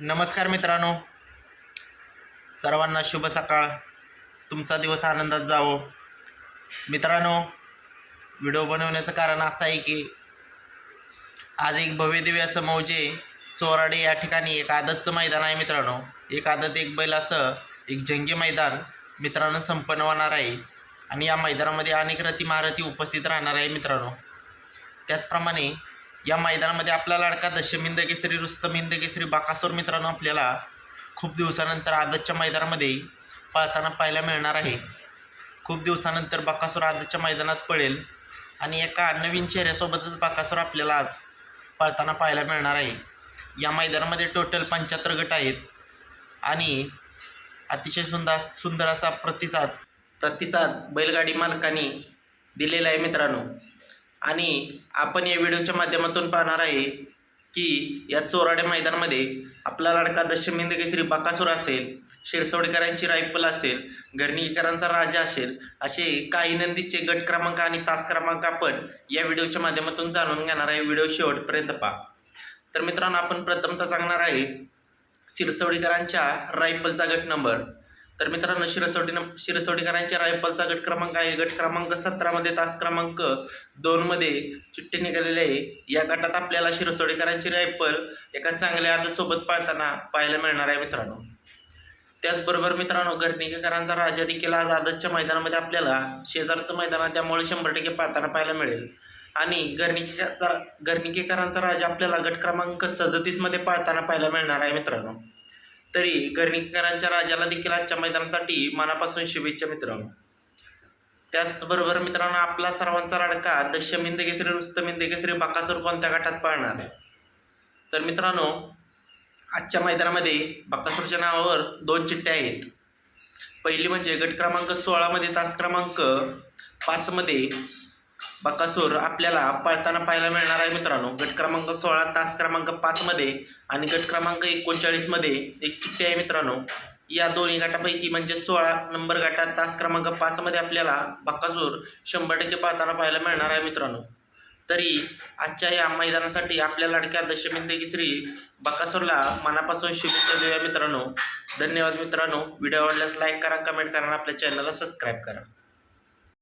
नमस्कार मित्रांनो. सर्वांना शुभ सकाळ. तुमचा दिवस आनंदात जावो. मित्रांनो व्हिडिओ बनवण्याचं कारण असं आहे की आज एक भव्यदिव्य असं मौजे चोराडे या ठिकाणी एक आदतचं मैदान आहे मित्रांनो. एक आदत एक बैल असं एक जंगी मैदान मित्रांनो संपन्न होणार आहे. आणि या मैदानामध्ये अनेक रती महारथी उपस्थित राहणार आहे मित्रांनो. त्याचप्रमाणे या मैदानामध्ये आपला लाडका दशमिंद केसरी रुस्तमिंद केसरी बाकासूर मित्रांनो आपल्याला खूप दिवसानंतर आदतच्या मैदानामध्ये पळताना पाहायला मिळणार आहे. खूप दिवसानंतर बाकासूर आदतच्या मैदानात पळेल आणि एका नवीन चेहऱ्यासोबतच बाकासूर आपल्याला आज पळताना पाहायला मिळणार आहे. या मैदानामध्ये टोटल पंच्याहत्तर गट आहेत आणि अतिशय सुंदर सुंदर असा प्रतिसाद प्रतिसाद बैलगाडी मालकांनी दिलेला आहे मित्रांनो. आणि आपण या व्हिडिओच्या माध्यमातून पाहणार आहे की या चोराडे मैदानामध्ये आपला लाडका दशमिंदगेसरी बाकासूर असेल शिरसवडकरांची रायफल असेल घरणीकरांचा राजा असेल असे काही नंदीचे गट क्रमांक आणि तास क्रमांक आपण या व्हिडिओच्या माध्यमातून जाणून घेणार आहे. व्हिडिओ शेवटपर्यंत पहा. तर मित्रांनो आपण प्रथमतः सांगणार आहे शिरसवडीकरांच्या रायफलचा गट नंबर. तर मित्रांनो शिरसवडी शिरसवटीकरांच्या रायफलचा गट क्रमांक आहे. गट क्रमांक सतरामध्ये तास क्रमांक दोनमध्ये चिठ्ठी निघालेली आहे. या गटात आपल्याला शिरसवडीकरांची रायफल एका चांगल्या आदतसोबत पाळताना पाहायला मिळणार आहे मित्रांनो. त्याचबरोबर मित्रांनो गर्णिकेकरांचा राजा देखील आज आदतच्या मैदानामध्ये आपल्याला शेजारचं मैदान आहे त्यामुळे शंभर टक्के पाहताना पाहायला मिळेल. आणि गर्णिकेचा गर्णिकेकरांचा राजा आपल्याला गट क्रमांक सदतीसमध्ये पाळताना पाहायला मिळणार आहे मित्रांनो. तरी गर्णिकरांच्या राजाला देखील आजच्या मैदानासाठी मनापासून शुभेच्छा मित्रांनो त्याचबरोबर मित्रांनो आपला सर्वांचा लाडका दशमिंद केसरी रुस्तमिंद केसरी बाकासूर कोणत्या गटात पाळणार? आहे तर मित्रांनो आजच्या मैदानामध्ये बाकासूरच्या नावावर दोन चिठ्ठ्या आहेत. पहिली म्हणजे गट क्रमांक सोळामध्ये तास क्रमांक पाचमध्ये बकासूर आपल्याला पळताना पाहायला मिळणार आहे मित्रांनो. गट क्रमांक सोळा तास क्रमांक पाचमध्ये आणि गट क्रमांक एकोणचाळीसमध्ये एक चिठ्ठी आहे मित्रांनो. या दोन्ही गटापैकी म्हणजे सोळा नंबर गटात तास क्रमांक पाचमध्ये आपल्याला बकासूर शंभर टक्के पाहताना पाहायला मिळणार आहे मित्रांनो. तरी आजच्या या मैदानासाठी आपल्या लाडक्या दशमिंदगी श्री बकासूरला मनापासून शुभेच्छा देऊया मित्रांनो. धन्यवाद मित्रांनो. व्हिडिओ आवडल्यास लाईक करा कमेंट करा आणि आपल्या चॅनलला सबस्क्राईब करा.